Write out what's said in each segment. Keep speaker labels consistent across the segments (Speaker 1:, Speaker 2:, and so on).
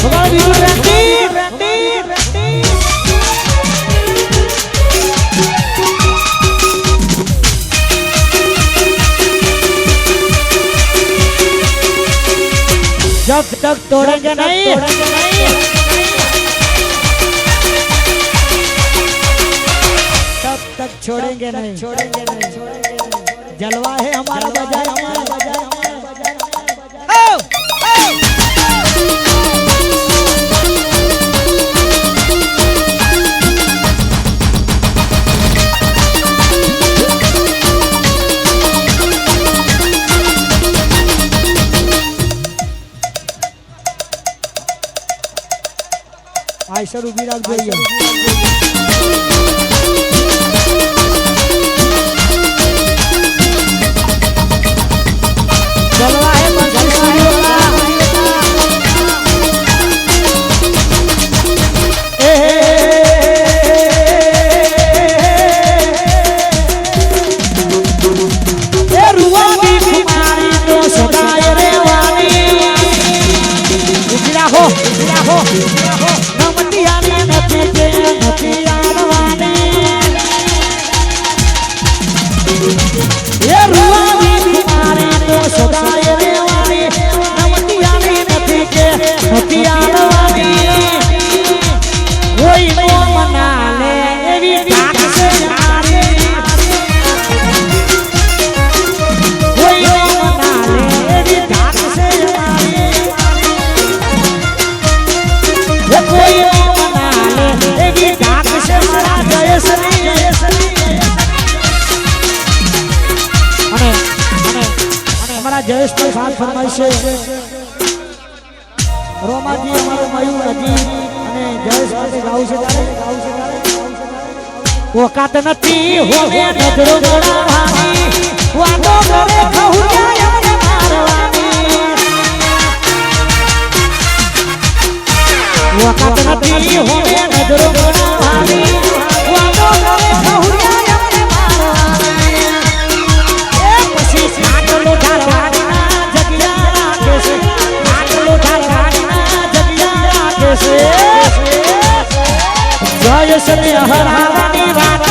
Speaker 1: ભગવાન બીજું ready ready ready जब तक तोड़ेंगे नहीं तब तक छोड़ेंगे नहीं छोड़ेंगे नहीं छोड़ेंगे नहीं जलवा આયસર ઊભી રાખજો એ રૂવાની ખુમારી તો સદાય અમારા જયેશભાઈ વાત ફરમાય છે રોમાજી અમારો મયુર હજી અને જયેશ માટે ગાવું છે તારે ગાવું છે તારે ઓકાત નથી હોવે નજરો ગોળાવાની વાતો કરે ખહુરિયા એમને મારવાની ઓકાત નથી હોવે નજરો શ્રી હરાવાની વાતો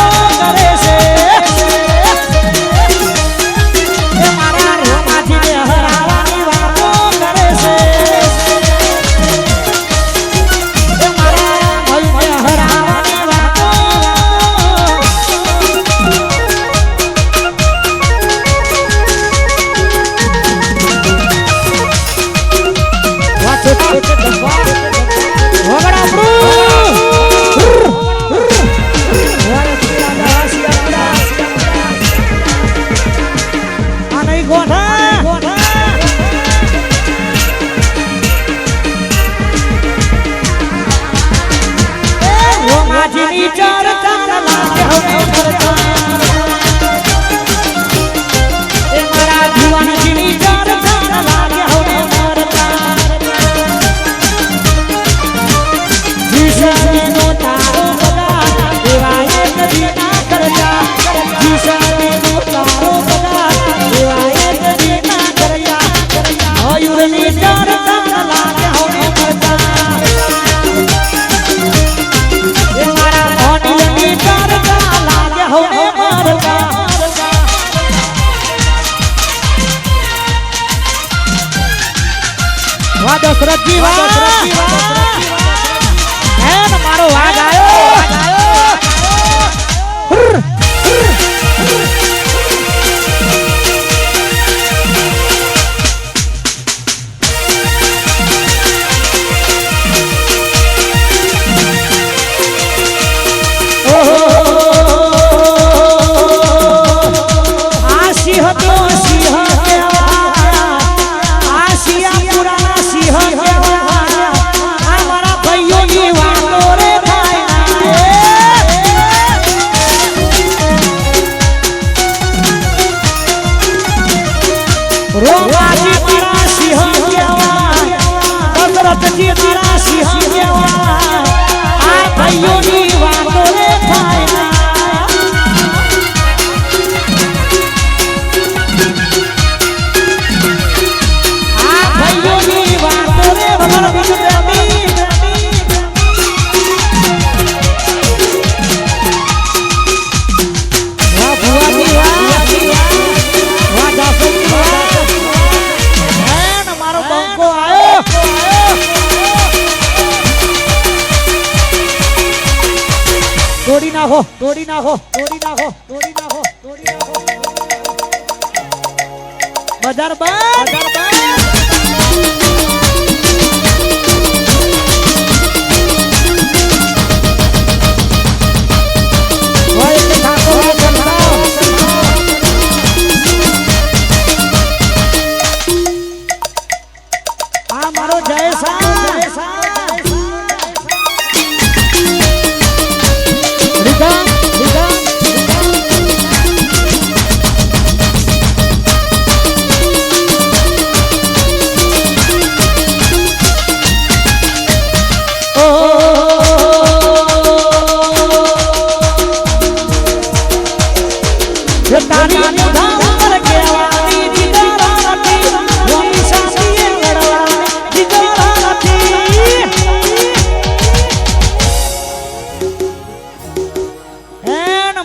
Speaker 1: ચર્ચા લાગે. હવે ચર્ચા વાહ! દશરથજી વાહ હે મારો વાઘ આવ્યો. આ સિંહ તો સિંહ કહેવાય. કહેવાય. દશરથજી મારા સિંહ કહેવાય. આ ભાઈઓની નાખો તોડી નાખો તોડી નાખો તોડી નાખો તોડી નાખો. બજાર બંધ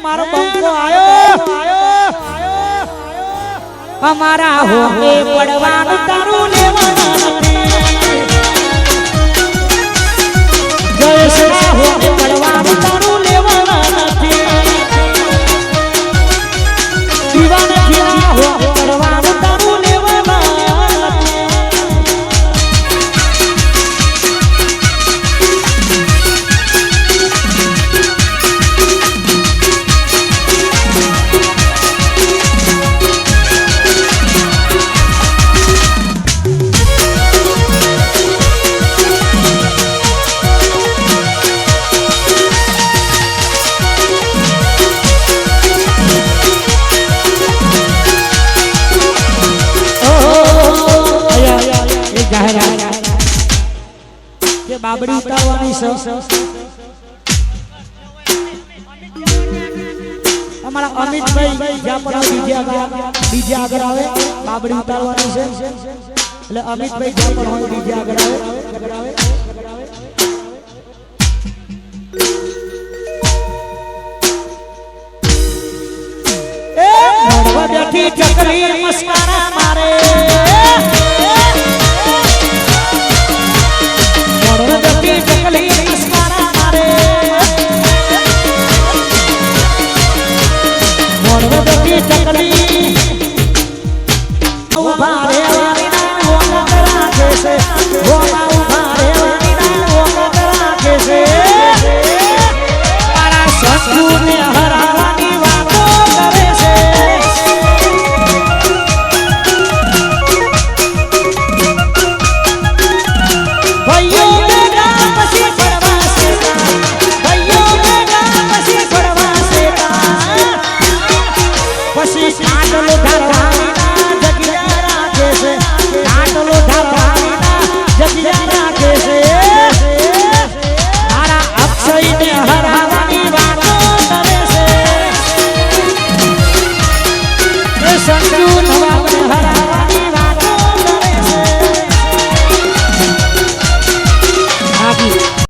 Speaker 1: મારો બંકો આયો આયો અમારા હોમે પડવાનું તારું લેવાનું કે બાબડી ઉતારવાની છે અમારા અમિતભાઈ જ્યાં પણ બીજે આગળ બીજે આગળ આવે, બાબડી ઉતારવાની છે એટલે અમિતભાઈ જ્યાં પણ હોય બીજે આગળ આવે બેઠી ચકલી મસ્કારા મારે.